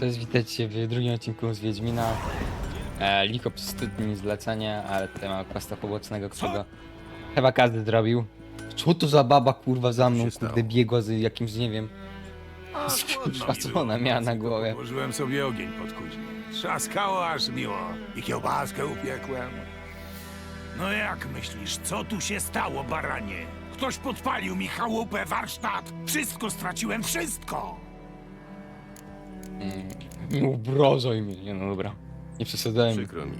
Cześć, witajcie w drugim odcinku z Wiedźmina. E, Liko przez tydzień zlecenie, ale tutaj mamy questa pobocznego, którego chyba każdy zrobił. Co to za baba kurwa za mną, stało? kurde biegła z jakimś, nie wiem. A, A co ona miała na głowie? Położyłem sobie ogień pod kuźnię. Trzaskało aż miło. I kiełbaskę upiekłem. No jak myślisz, co tu się stało, baranie? Ktoś podpalił mi chałupę, warsztat. Wszystko straciłem, wszystko! Nie obrażaj mnie, nie no dobra. Nie przesadzajmy. Przykro mi.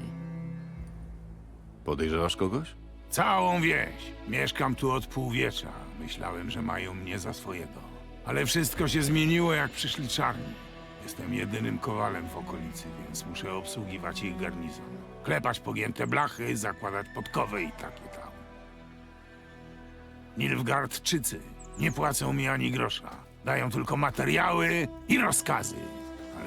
Podejrzewasz kogoś? Całą wieś. Mieszkam tu od półwiecza. Myślałem, że mają mnie za swojego. Ale wszystko się zmieniło, jak przyszli czarni. Jestem jedynym kowalem w okolicy, więc muszę obsługiwać ich garnizon. Klepać pogięte blachy, zakładać podkowy i takie tam. Nilfgaardczycy nie płacą mi ani grosza. Dają tylko materiały i rozkazy.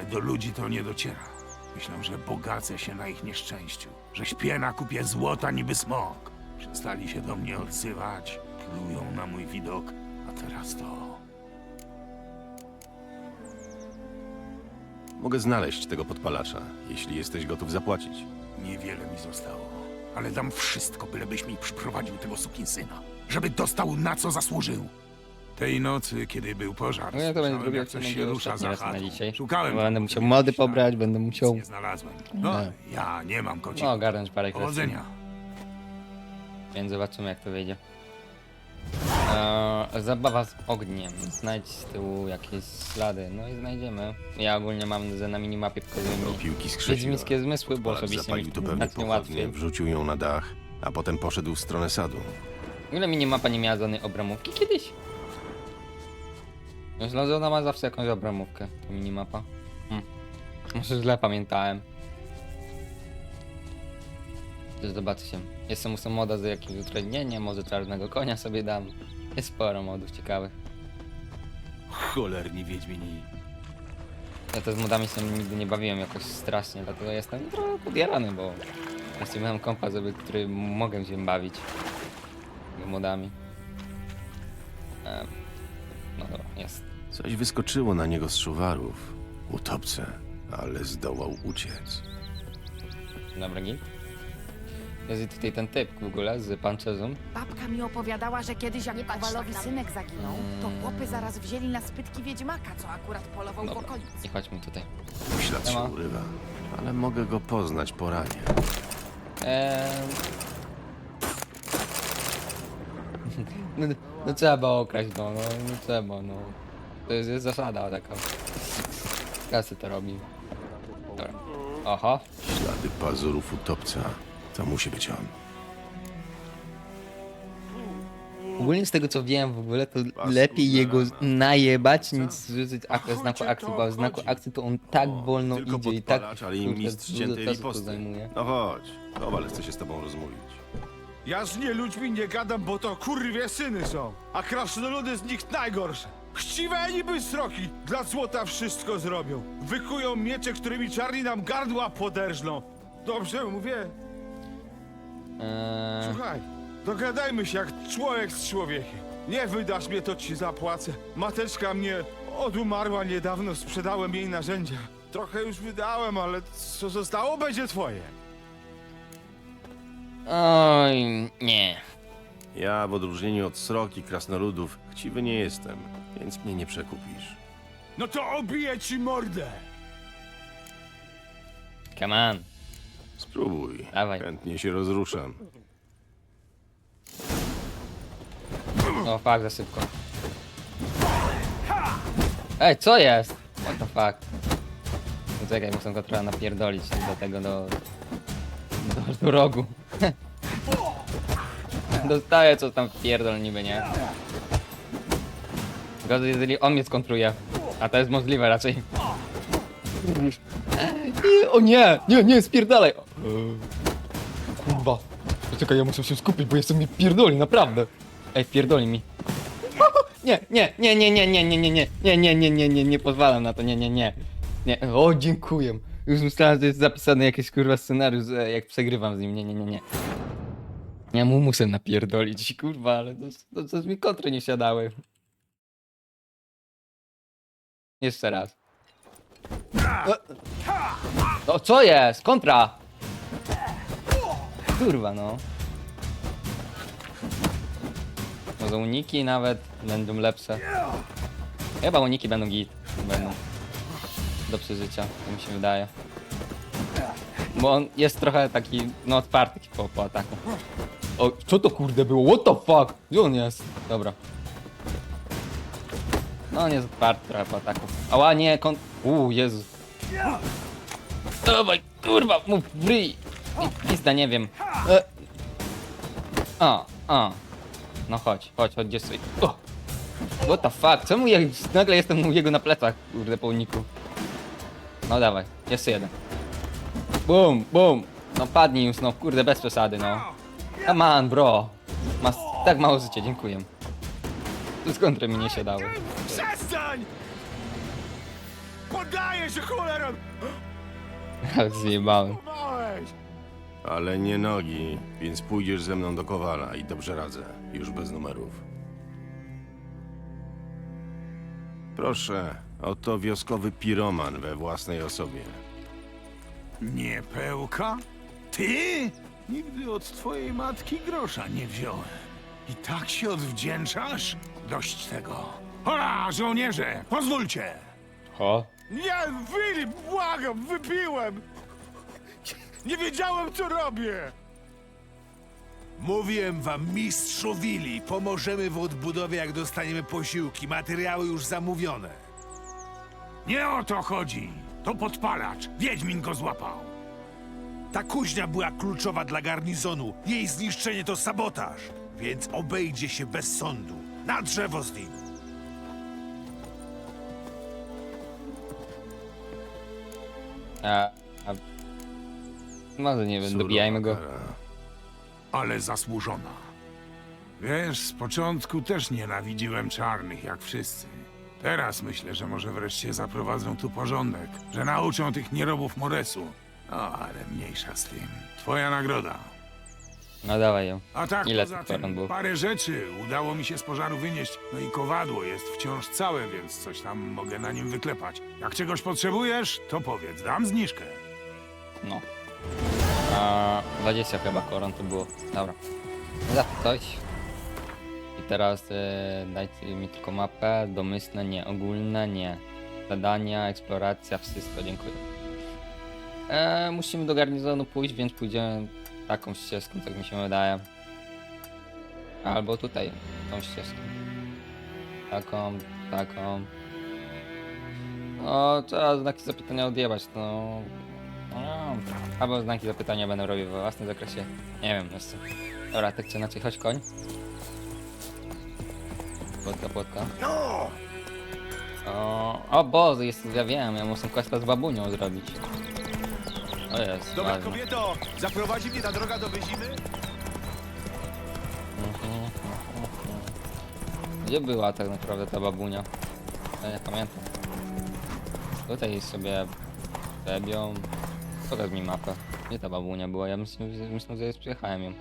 Ale do ludzi to nie dociera. Myślą, że bogacę się na ich nieszczęściu. Że śpię na kupie złota niby smok. Przestali się do mnie odzywać. Plują na mój widok. A teraz to... Mogę znaleźć tego podpalacza, jeśli jesteś gotów zapłacić. Niewiele mi zostało. Ale dam wszystko, bylebyś mi przyprowadził tego sukinsyna. Żeby dostał na co zasłużył. Tej nocy, kiedy był pożar, No ja to będę słyszałem, drugi jak coś odcinek się już rusza ostatni za raz na chatą. dzisiaj. Szukałem. Bo będę musiał mody pobrać, będę Nic musiał Nie znalazłem. No, No. ja nie mam kocików. no, ogarnąć parę kwestii. Powodzenia. Więc zobaczymy jak to wyjdzie. Eee, zabawa z ogniem. Znajdź z tyłu jakieś ślady. No i znajdziemy. Ja ogólnie mam że na minimapie pokazuję Do mi piłki wiedźmińskie zmysły, bo Podpalacz osobiście mi zapalił tu pewnie znacznie pochodnie, łatwiej. wrzucił ją na dach, a potem poszedł w stronę sadu. W ogóle minimapa nie miała żadnej obramówki kiedyś. Myślę, że ona ma zawsze jakąś obramówkę, ta minimapa. Hm. Może źle pamiętałem. To Zobaczcie. Jestem ósma moda z jakimś utrudnieniem, może czarnego konia sobie dam. Jest sporo modów ciekawych. Cholerni Wiedźmini. Ja to z modami się nigdy nie bawiłem jakoś strasznie, dlatego jestem trochę podjarany, bo jeszcze miałem kompa, żeby, który mogę się bawić modami. Em, no dobra, jest. Coś wyskoczyło na niego z szuwarów. Utopce, ale zdołał uciec. Dobra, git. Jest tutaj ten typ w ogóle z Panczezum. Babka mi opowiadała, że kiedyś jak Kowalowi synek zaginął, to chłopy zaraz wzięli na spytki wiedźmaka, co akurat polował w Dobra, okolicy. i chodźmy tutaj. Ślad się Ema. urywa, ale mogę go poznać po ranie. Eee... No, no trzeba okraść, no, no, no trzeba, no. To jest, jest zasada taka. Kasy to robi. Dobra. Oho. Ślady pazurów utopca. To musi być on. Ogólnie z tego co wiem w ogóle, to lepiej jego najebać niż zużyć ak- chodźcie, znaku akcji, bo w znaku akcji to on tak O, wolno tylko idzie i tak podpalacz, ale i mistrz dużo ciętej czasu to riposty. zajmuje. No chodź, Kowal chce się z tobą rozmówić. Ja z nie ludźmi nie gadam, bo to kurwie syny są. A krasnoludy z nich najgorsze. Chciwe niby sroki, dla złota wszystko zrobią. Wykują miecze, którymi czarni nam gardła poderżną. Dobrze mówię? Eee, Słuchaj, dogadajmy się jak człowiek z człowiekiem. Nie wydasz mnie, to ci zapłacę. Mateczka mnie odumarła niedawno, sprzedałem jej narzędzia. Trochę już wydałem, ale co zostało, będzie twoje. oj, nie. Ja, w odróżnieniu od sroki krasnoludów, chciwy nie jestem, więc mnie nie przekupisz. No to obiję ci mordę! Come on. Spróbuj. Dawaj. Chętnie się rozruszam. O fuck, za szybko. Ej, co jest? What the fuck? No czekaj, muszę go trochę napierdolić do tego, do... do, do rogu. Dostaję co tam pierdol niby, nie? Gorzej, jeżeli on mnie skontruje. A to jest możliwe raczej. O nie! Nie, nie, spierdalaj! Kurwa. Czekaj, ja muszę się skupić, bo jestem mi pierdoli, naprawdę. Ej, pierdoli mi. Nie, nie, nie, nie, nie, nie, nie, nie, nie, nie, nie, nie, nie, nie, nie pozwalam na to, nie, nie, nie. Nie, o, dziękuję. Już myślałem, że jest zapisany jakiś kurwa scenariusz, e, jak przegrywam z nim, nie, nie, nie, nie. Ja mu muszę napierdolić, kurwa, ale to, to, to mi kontry nie siadały. Jeszcze raz. No co jest? Kontra! Kurwa no. Może uniki nawet będą lepsze. Chyba uniki będą git. Będą. Do przeżycia, tak mi się wydaje. Bo on jest trochę taki, no otwarty po, po ataku. O, co to kurde było? What the fuck? Gdzie on jest? Dobra. No on jest otwarty trochę po ataku. Ała nie, kon... Uuu, Jezu. Dawaj, kurwa, mów, bryj. Pizda, nie wiem. E. A, a. No chodź, chodź, chodź, gdzie stoi. O! What the fuck? Czemu ja nagle jestem u jego na plecach, kurde, po? No dawaj, jeszcze jeden. Bum, bum. No padnij już, no kurde, bez przesady, no. Come on, bro. Masz tak mało życia, dziękuję. Z kontry mi nie się dały. Przestań! Poddaję się cholerą! Ale zjebałem. Małeś! Ale nie nogi, więc pójdziesz ze mną do Kowala i dobrze radzę, już bez numerów. Proszę, oto wioskowy piroman we własnej osobie. Nie pełka? Ty? Nigdy od twojej matki grosza nie wziąłem. I tak się odwdzięczasz? Dość tego. Hola, żołnierze, pozwólcie! Ho. Nie, Filip, błagam, wypiłem! Nie wiedziałem, co robię! Mówiłem wam, mistrzu Willi, pomożemy w odbudowie, jak dostaniemy posiłki. Materiały już zamówione. Nie o to chodzi. To podpalacz. Wiedźmin go złapał. Ta kuźnia była kluczowa dla garnizonu. Jej zniszczenie to sabotaż. Więc obejdzie się bez sądu. Na drzewo z nim. A, a... Może nie wiem, dobijajmy go. Kara. ale zasłużona. Wiesz, z początku też nienawidziłem czarnych, jak wszyscy. Teraz myślę, że może wreszcie zaprowadzą tu porządek, że nauczą tych nierobów Moresu. O, ale mniejsza z tym. Twoja nagroda. No dawaj ją. A tak, Ile poza tych koron tym, było? parę rzeczy udało mi się z pożaru wynieść, no i kowadło jest wciąż całe, więc coś tam mogę na nim wyklepać. Jak czegoś potrzebujesz, to powiedz, dam zniżkę. No. A, 20 chyba koron to było. Dobra. Za coś. I teraz e, dajcie mi tylko mapę. Domyślne nie, ogólne nie. Zadania, eksploracja, wszystko, dziękuję. E, musimy do garnizonu pójść, więc pójdziemy taką ścieżką, tak mi się wydaje. Albo tutaj, tą ścieżką. Taką, taką. No, trzeba znaki zapytania odjebać, no. No, albo znaki zapytania będę robił we własnym zakresie. Nie wiem, jeszcze. Dobra, tak czy inaczej, chodź koń. Płotka, płotka. O, o Boże, jest, ja wiem, ja muszę questa z babunią zrobić. O jest, Dobra kobieto, zaprowadzi mnie ta droga do Wyzimy? Mhm, Gdzie była tak naprawdę ta babunia? Ja nie pamiętam. Tutaj sobie robią. Pokaż mi mapę. Gdzie ta babunia była? Ja myślę, że- myślę że jest przyjechałem ją.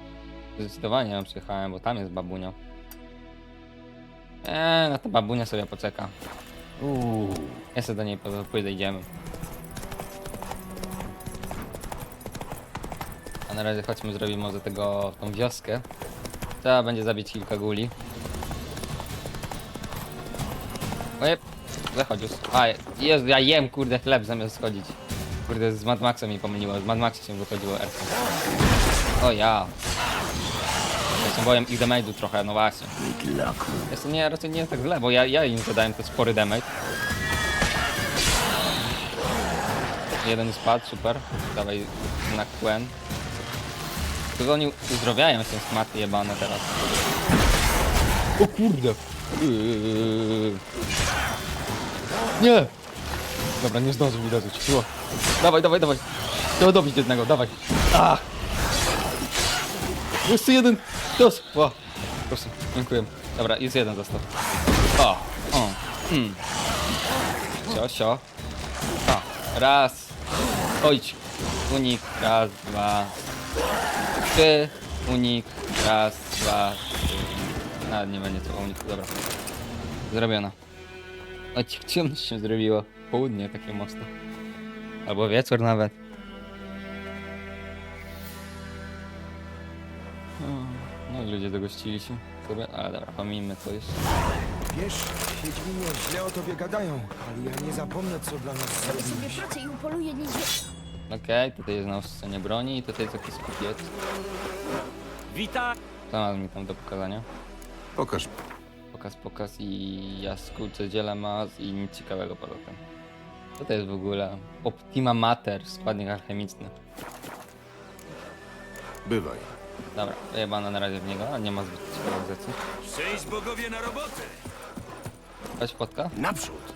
Zdecydowanie ją przyjechałem, bo tam jest babunia. Eee, na ta babunia sobie poczeka. Uuu, ja sobie do niej po- pójdę, idziemy. Na razie chodźmy zrobimy może tego, tą wioskę. Trzeba będzie zabić kilka guli. Oje, zachodź już. A, Jezu, ja jem kurde chleb zamiast schodzić. Kurde, z Mad Maxem mi pomyliło, z Mad Maxa się wychodziło R. O ja. Się boję ich damage'u trochę, no właśnie. Jest to nie, raczej nie jest tak źle, bo ja, ja im zadałem to spory damage. Jeden spadł, super. Dawaj na Quen. Tylko oni uzdrowiają się smaty jebane teraz. O kurde! Nie! Dobra, nie zdążył mi uderzyć. Było. Dawaj, dawaj, dawaj! Trzeba dobić jednego, dawaj! Ach! Jeszcze jeden! Dos! O, proszę, dziękuję. Dobra, jest jeden został. O! O! Mm. Sio, sio. O! Raz! Ojdź! Unik, raz, dwa, trzy, unik, raz, dwa, trzy. Nawet nie będzie co uniku, dobra. Zrobiona. O, ci- ciemność się zrobiło. Południe takie mocno. Albo wieczór nawet. No i ludzie dogościli się sobie, ale dobra, pomijmy to już. Wiesz, Wiedźminie źle o tobie gadają, ale ja nie zapomnę, co dla nas Robię sobie zrobiłeś. pracę i upoluję niedźwiedzia. Okej, tutaj jest na scenie broni i tutaj jest jakiś kupiec. Witaj! Co ma mi tam do pokazania? Pokaż. Pokaz, pokaz i jaskółce dziele mas i nic ciekawego poza tym. Co to jest w ogóle? Optima Mater, składnik alchemiczny. Bywaj. Dobra, jebana na razie w niego, a nie ma zbyt ciekawych rzeczy. Szczęść bogowie na robotę! Weź fotka. Naprzód!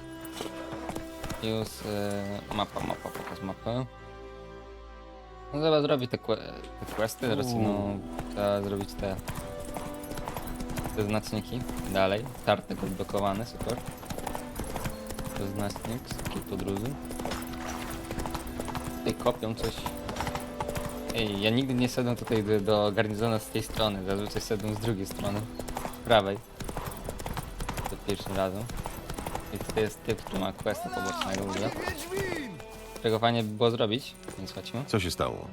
Już y, mapa, mapa, pokaz mapę. No trzeba zrobić te, que te questy, teraz no, trzeba zrobić te, te znaczniki. Dalej, tartek odblokowany, super. To znacznik z takiej podróży. Tutaj kopią coś. Ej, ja nigdy nie szedłem tutaj do, do garnizonu z tej strony, zazwyczaj szedłem z drugiej strony, prawej. To pierwszym razem. I tutaj jest typ, który ma questa pobocznego w ogóle. Czego fajnie by było zrobić, chodźmy. Co się stało?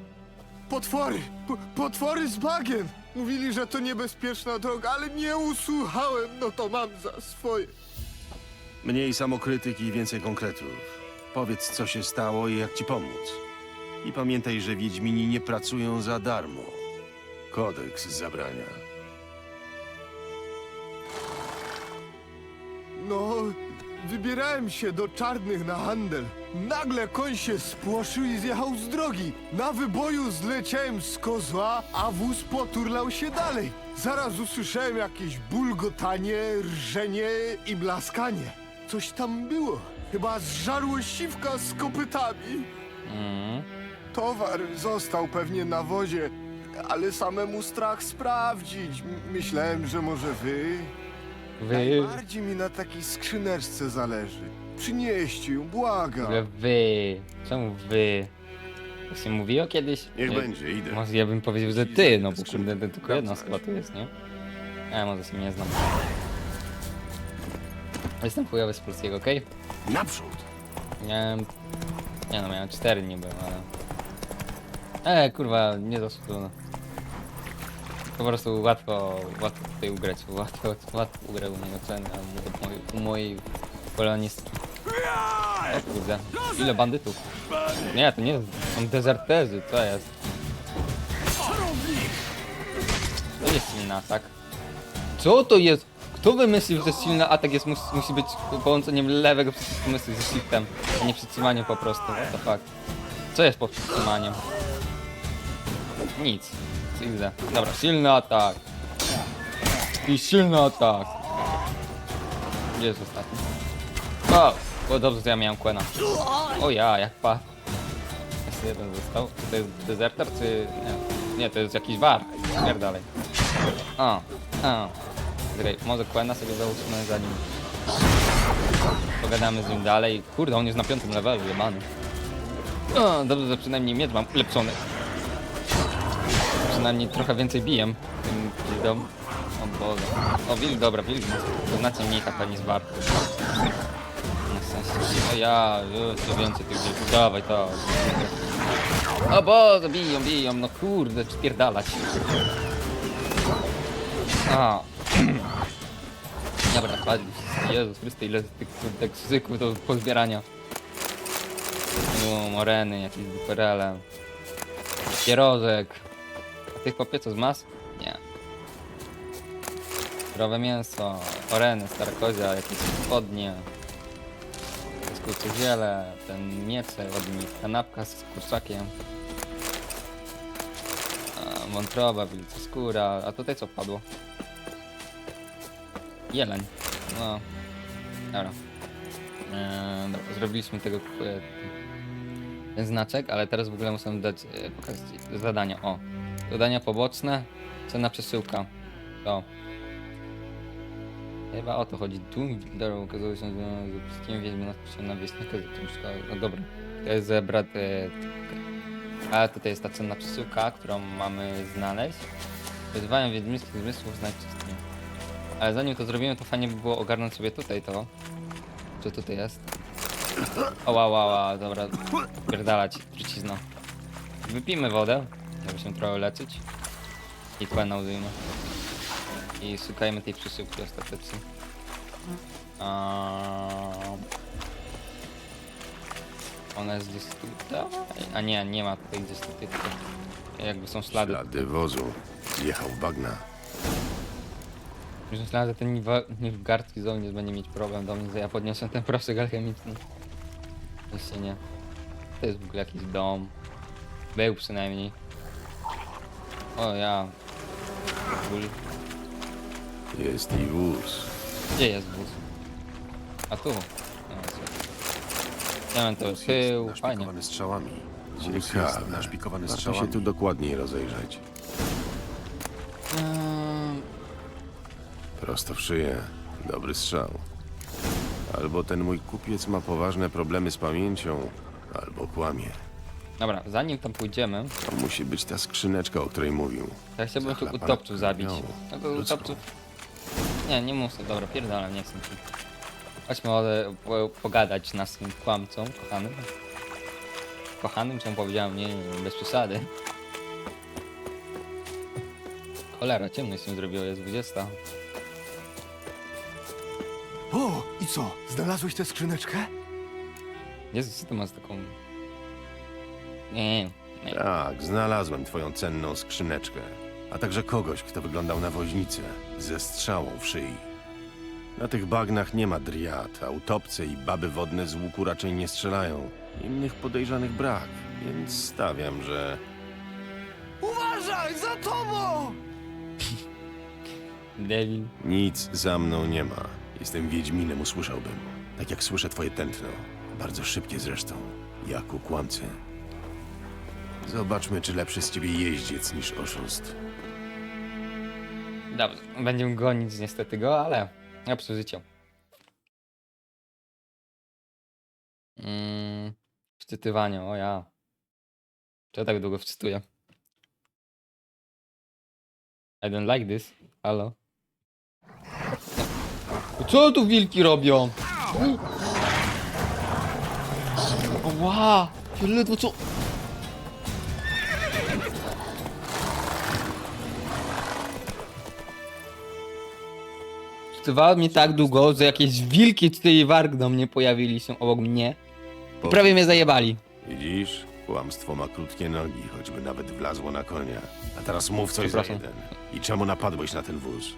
Potwory! P potwory z bagiem! Mówili, że to niebezpieczna droga, ale nie usłuchałem, no to mam za swoje. Mniej samokrytyki i więcej konkretów. Powiedz, co się stało i jak ci pomóc. I pamiętaj, że Wiedźmini nie pracują za darmo. Kodeks zabrania. No, wybierałem się do czarnych na handel. Nagle koń się spłoszył i zjechał z drogi. Na wyboju zleciałem z kozła, a wóz poturlał się dalej. Zaraz usłyszałem jakieś bulgotanie, rżenie i blaskanie. Coś tam było. Chyba zżarło siwka z kopytami. Mm. Towar został pewnie na wozie, ale samemu strach sprawdzić. M- Myślałem, że może wy. Wy, Najbardziej mi na takiej skrzyneczce zależy. Przynieście ją, w błagam. wy. Czemu wy? To się mówiło kiedyś? Niech Nie, będzie, idę. Może ja bym powiedział, że ty, no bo kurde, to tylko jedna chyba tu jest, nie? Ja może się nie znam. Jestem chujowy z polskiego, okej? Naprzód! Miałem... Nie no, miałem cztery niby, ale... E, kurwa, nie zasłużono. Po prostu łatwo, łatwo tutaj ugrać, łatwo, łatwo ugrał u niego ceny, a u u mojej polonistki. O kurde, ile bandytów. Nie, to nie są dezerterzy, co jest? To jest silny atak. Co to jest? Kto wymyślił, że silny atak jest, mus, musi być połączeniem lewego przycisku ze shiftem, a nie przytrzymaniem po prostu, what the fuck. Co jest pod przytrzymaniem? Nic. Silne. Dobra, silny atak. I silny atak. Gdzie jest ostatni? O! Było dobrze, że ja miałem Quena. O ja, jak pa. Jeszcze jeden został. To jest dezerter, czy... Nie, nie to jest jakiś war. Pier dalej. O, o. Czekaj, może Quena sobie załóżmy zanim... Pogadamy z nim dalej. Kurde, on jest na piątym levelu, jebany. O, dobrze, że przynajmniej miecz mam ulepszony. Przynajmniej trochę więcej bijem tym buildom. O Boże. O, wilk, dobra, wilk ma znacznie mniej HP niż war. Na sensie, o ja, jeszcze więcej tych wilków, dawaj to. O Boże, biją, biją, no kurde, spierdalać. A. Dobra, padli. Jezus Chryste, ile tych kurde krzyków do pozbierania. No, moreny, jakieś duperele. Pierożek. Tych kopie co z mas? Nie. Zdrowe mięso, oreny, stara kozia, jakieś spodnie. Skórce ziele, ten miecze od nich, kanapka z kurczakiem. A, wątroba, skóra, a tutaj co padło? Jeleń. No. Dobra. Eee, dobra, zrobiliśmy tego e, ten znaczek, ale teraz w ogóle muszę dać e, pokazać zadania. O, zadania poboczne, cena przesyłka. To. Chyba o to chodzi. Tu Darrow ukazał się z wszystkimi wiedźminami na wieśnika. No dobra, to jest zebrać. E, a tutaj jest ta cenna przesyłka, którą mamy znaleźć. Wyzwanie wiedźmińskich zmysłów znajdź wszystkim. Ale zanim to zrobimy, to fajnie by było ogarnąć sobie tutaj to. Co tutaj jest? Oła, oła, oła, dobra, pierdalać, trucizno. Wypijmy wodę, żeby się trochę leczyć. I nauzujmy. I szukajmy tej przesyłki ostatecznie. Um, ona jest gdzieś tutaj? A nie, nie ma tutaj gdzieś tutaj. Jakby są ślady. Ślady wozu. Zjechał w bagna. Myślałem, że ten niewgardzki żołnierz będzie mieć problem do mnie, że ja podniosę ten proszek alchemiczny. Jeszcze nie. To jest w ogóle jakiś dom. Był przynajmniej. O ja. Ból. Jest i wóz. Gdzie jest wóz? A tu. Ja mam to Wóz tył, jest fajnie. naszpikowany strzałami. Wóz Ciekawe. jest naszpikowany Warto strzałami. się tu dokładniej rozejrzeć. Ehm, Prosto w szyję. Dobry strzał. Albo ten mój kupiec ma poważne problemy z pamięcią, albo kłamie. Dobra, zanim tam pójdziemy, To musi być ta skrzyneczka, o której mówił. ja chciałbym tu utopców zabić. krwią. No to Ludzką. utopców... Nie, nie muszę, dobra, pierdolę, nie chcę ci. Chodźmy o, po, pogadać z tym kłamcą, kochanym. Kochanym, czemu powiedziałem, nie, nie, bez przesady. Cholera, ciemno się zrobiło, jest 20. O, i co? Znalazłeś tę skrzyneczkę? Jezus, co ty masz taką... Nie. Tak, znalazłem twoją cenną skrzyneczkę. A także kogoś, kto wyglądał na woźnicę, ze strzałą w szyi. Na tych bagnach nie ma driad, a utopce i baby wodne z łuku raczej nie strzelają. Innych podejrzanych brak, więc stawiam, że... Uważaj, za tobą! Devil. Nic za mną nie ma. Jestem Wiedźminem, usłyszałbym. Tak jak słyszę twoje tętno. Bardzo szybkie zresztą. Jak u kłamcy. Zobaczmy, czy lepszy z ciebie jeździec niż oszust. Dobrze, będziemy gonić niestety go, ale przeżycie. Mm, wczytywanie, o ja. Czy ja tak długo wczytuję? I don't like this. Halo? Co tu wilki robią? Ła! Ledwo co... Trwało mnie tak długo, że jakieś wilki tutaj warg do mnie pojawili się obok mnie. I prawie mnie zajebali. Widzisz? Kłamstwo ma krótkie nogi, choćby nawet wlazło na konia. A teraz mów coś za Przepraszam. jeden. I czemu napadłeś na ten wóz?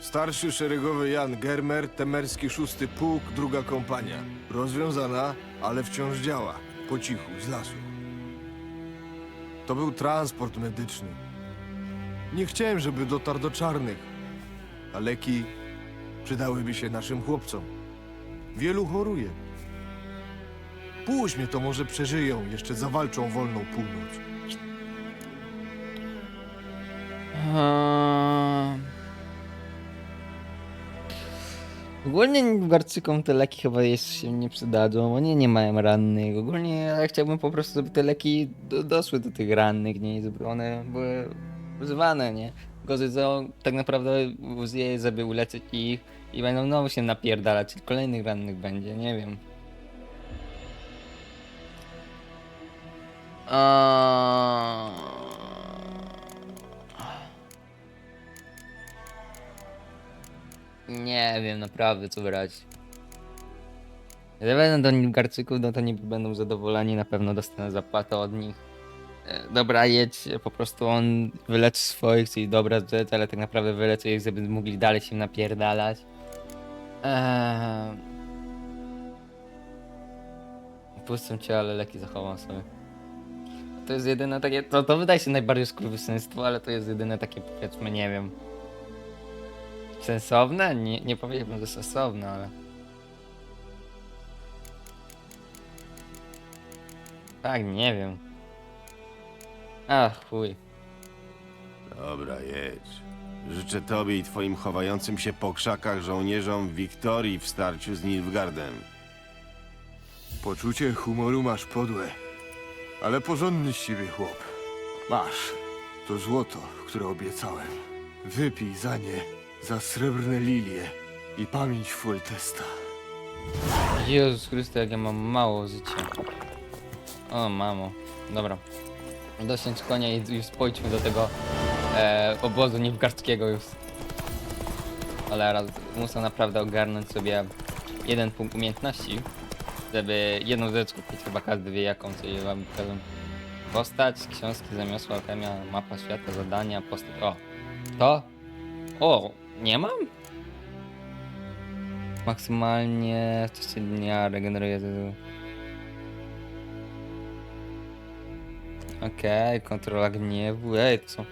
Starszy szeregowy Jan Germer, temerski szósty pułk, druga kompania. Rozwiązana, ale wciąż działa. Po cichu, z lasu. To był transport medyczny. Nie chciałem, żeby dotarł do czarnych. A leki przydałyby się naszym chłopcom. Wielu choruje. Mnie, to może przeżyją, jeszcze zawalczą wolną północ. Eee... Ogólnie Garczykom te leki chyba jeszcze się nie przydadzą, oni nie mają rannych. Ogólnie ja chciałbym po prostu, żeby te leki do, doszły do tych rannych, nie? Żeby one były używane, nie? Gorzej, tak naprawdę użyje, żeby uleczyć ich i będą znowu się napierdalać, kolejnych rannych będzie, nie wiem. Nie wiem naprawdę co brać. Jak będę do Nilgarczyków, no to nie będą zadowoleni, na pewno dostanę zapłatę od nich. E, Dobra, jedź, po prostu on wyleczy swoich, czyli dobra rzecz, ale tak naprawdę wyleczy ich, żeby mogli dalej się napierdalać. Eee... Puszczę cię, ale leki zachowam sobie. To jest jedyne takie, to, to wydaje się najbardziej skurwysyństwo, ale to jest jedyne takie, powiedzmy, nie wiem, Sensowne? Nie, nie powiedziałbym, że sensowne, ale... Tak, nie wiem. Ach, chuj. Dobra, jedź. Życzę tobie i twoim chowającym się po krzakach żołnierzom Wiktorii w starciu z Nilfgaardem. Poczucie humoru masz podłe, ale porządny z ciebie chłop. Masz, to złoto, które obiecałem. Wypij za nie, za srebrne lilie i pamięć Foltesta. Jezus Chryste, jak ja mam mało życia. O, mamo. Dobra. Dosiądź konia i już pójdźmy do tego e, obozu niewgardzkiego już. Ale raz muszę naprawdę ogarnąć sobie jeden punkt umiejętności, żeby jedną rzecz kupić. Chyba każdy wie jaką, czyli wam powiem. Postać, książki, zamiosła, alchemia, mapa świata, zadania, postać. O! To? O! Nie mam? Maksymalnie w czasie dnia regeneruje. Okej, kontrola gniewu. Ej, to są.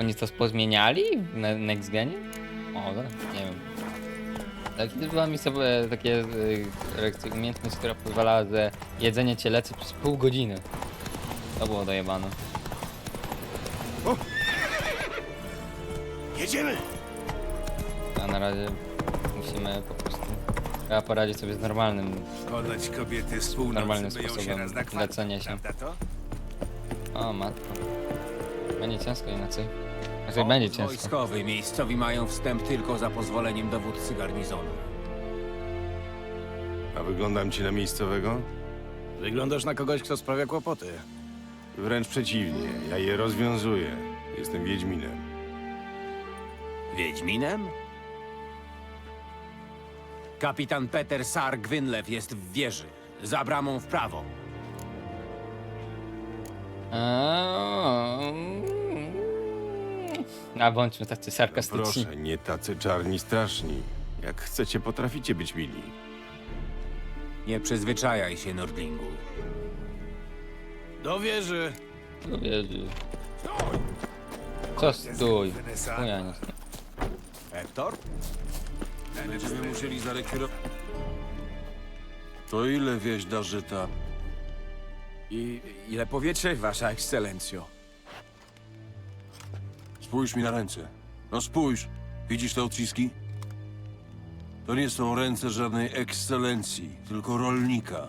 Oni to pozmieniali w ne- Next Genie? O, nie wiem. Tak, kiedyś była mi sobie takie y, reakcja- umiejętność, która pozwalała, że jedzenie cię leczy przez pół godziny. To było dojebane. Jedziemy! A na razie musimy po prostu trzeba poradzić sobie z normalnym Ponoć kobiety z Normalnym się sposobem raz na kwartał, lecenia się. prawda to? O matko. Będzie ciężko inaczej. Znaczy będzie ciężko. Wojskowy miejscowi mają wstęp tylko za pozwoleniem dowódcy garnizonu. A wyglądam ci na miejscowego? Wyglądasz na kogoś, kto sprawia kłopoty. Wręcz przeciwnie, ja je rozwiązuję. Jestem Wiedźminem. Wiedźminem? Kapitan Peter Sar Gwynlew jest w wieży. Za bramą w prawo. Eee, A bądźmy tacy sarkastyczni. Proszę, nie tacy czarni straszni. Jak chcecie, potraficie być mili. Nie przyzwyczajaj się, Nordlingu. Do wieży. No wierzy. Co stój? Chuja nie stój. Hector? Będziemy musieli zarekwirować. To ile wieś da żyta? I ile powiecie, wasza ekscelencjo? Spójrz mi na ręce. No spójrz. Widzisz te odciski? To nie są ręce żadnej ekscelencji, tylko rolnika.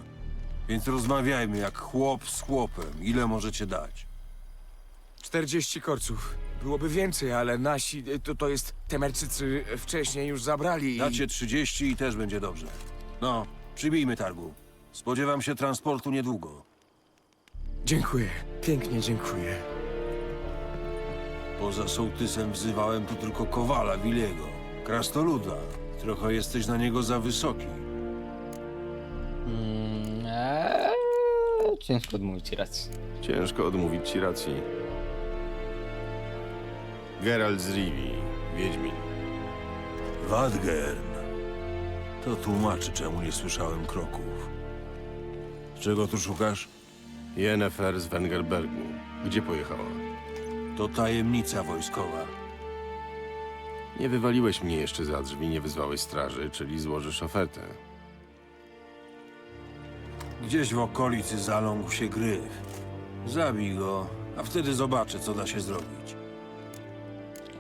Więc rozmawiajmy jak chłop z chłopem. Ile możecie dać? 40 korców. Byłoby więcej, ale nasi, to, to jest, Temerczycy wcześniej już zabrali i... Dacie 30 i też będzie dobrze. No, przybijmy targu. Spodziewam się transportu niedługo. Dziękuję, pięknie dziękuję. Poza sołtysem wzywałem tu tylko Kowala Wiliego. Krastoluda. Trochę jesteś na niego za wysoki. Mm, eee, ciężko odmówić racji. Ciężko odmówić ci racji. Geralt z Rivii, Wiedźmin. Wadgern. To tłumaczy, czemu nie słyszałem kroków. Czego tu szukasz? Yennefer z Wengerbergu. Gdzie pojechała? To tajemnica wojskowa. Nie wywaliłeś mnie jeszcze za drzwi, nie wyzwałeś straży, czyli złożysz ofertę. Gdzieś w okolicy zaląkł się gryf. Zabij go, a wtedy zobaczę, co da się zrobić.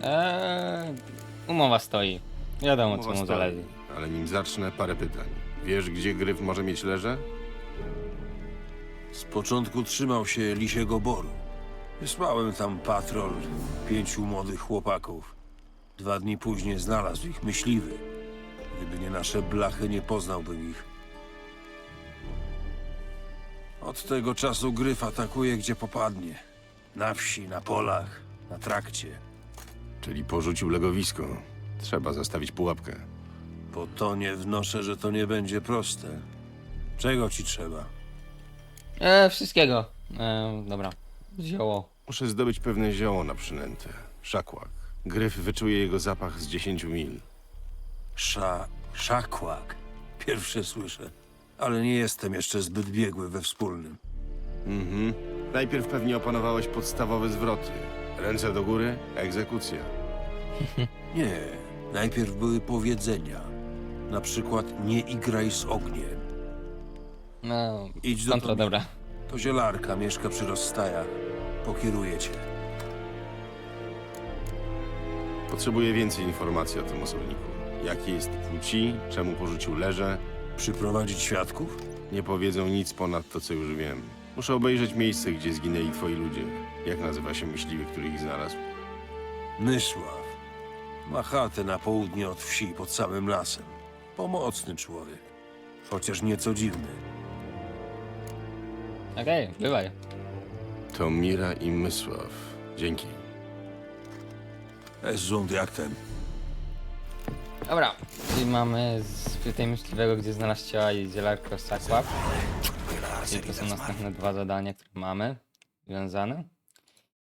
Eee, umowa stoi. Wiadomo, co mu zależy. Ale nim zacznę, parę pytań. Wiesz, gdzie gryf może mieć leże? Z początku trzymał się Lisiego Boru. Wysłałem tam patrol pięciu młodych chłopaków. Dwa dni później znalazł ich myśliwy. Gdyby nie nasze blachy, nie poznałbym ich. Od tego czasu gryf atakuje, gdzie popadnie. Na wsi, na polach, na trakcie. Czyli porzucił legowisko. Trzeba zastawić pułapkę. Po to nie wnoszę, że to nie będzie proste. Czego ci trzeba? Eee, wszystkiego. Eee, dobra. Zioło. Muszę zdobyć pewne zioło na przynętę. Szakłak. Gryf wyczuje jego zapach z 10 mil. Sza... szakłak. Pierwsze słyszę. Ale nie jestem jeszcze zbyt biegły we wspólnym. Mhm. Najpierw pewnie opanowałeś podstawowe zwroty. Ręce do góry, egzekucja. nie. Najpierw były powiedzenia. Na przykład nie igraj z ogniem. No, Idź do kontra, dobra. To zielarka mieszka przy rozstajach. Pokieruje cię. Potrzebuję więcej informacji o tym osobniku. Jakiej jest płci, czemu porzucił leże. Przyprowadzić świadków? Nie powiedzą nic ponad to, co już wiem. Muszę obejrzeć miejsce, gdzie zginęli twoi ludzie. Jak nazywa się myśliwy, który ich znalazł? Mysław. Ma chatę na południe od wsi, pod samym lasem. Pomocny człowiek. chociaż nieco dziwny. Okej, bywaj. To Mira i Mysław. Dzięki. Es sunt jaktem. Dobra, czyli mamy z tutaj myśliwego, gdzie znalazł ciała i zielarkę Sakłap. Czyli to są następne dwa zadania, które mamy związane.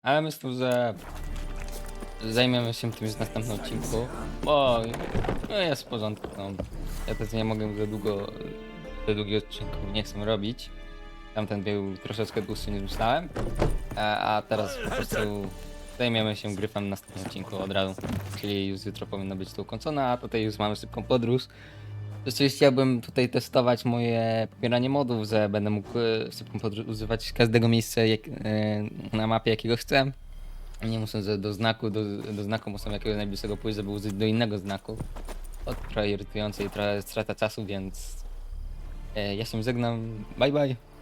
Ale myślę, że zajmiemy się tym już w następnym odcinku, bo no jest w porządku. No. Ja też nie mogę za długo, za długich odcinków nie chcę robić. Tamten był troszeczkę dłuższy niż myślałem, a, a teraz po prostu zajmiemy się gryfem w następnym odcinku od razu. Czyli już jutro powinno być to ukończone, a tutaj już mamy szybką podróż. Rzeczywiście chciałbym tutaj testować moje pobieranie modów, że będę mógł e, szybką podróż używać każdego miejsca jak, e, na mapie jakiego chcę. Nie muszę do znaku, do, do znaku muszę jakiegoś najbliższego pójść, żeby użyć do innego znaku. To trochę irytujące i trochę strata czasu, więc e, ja się żegnam. Bye bye.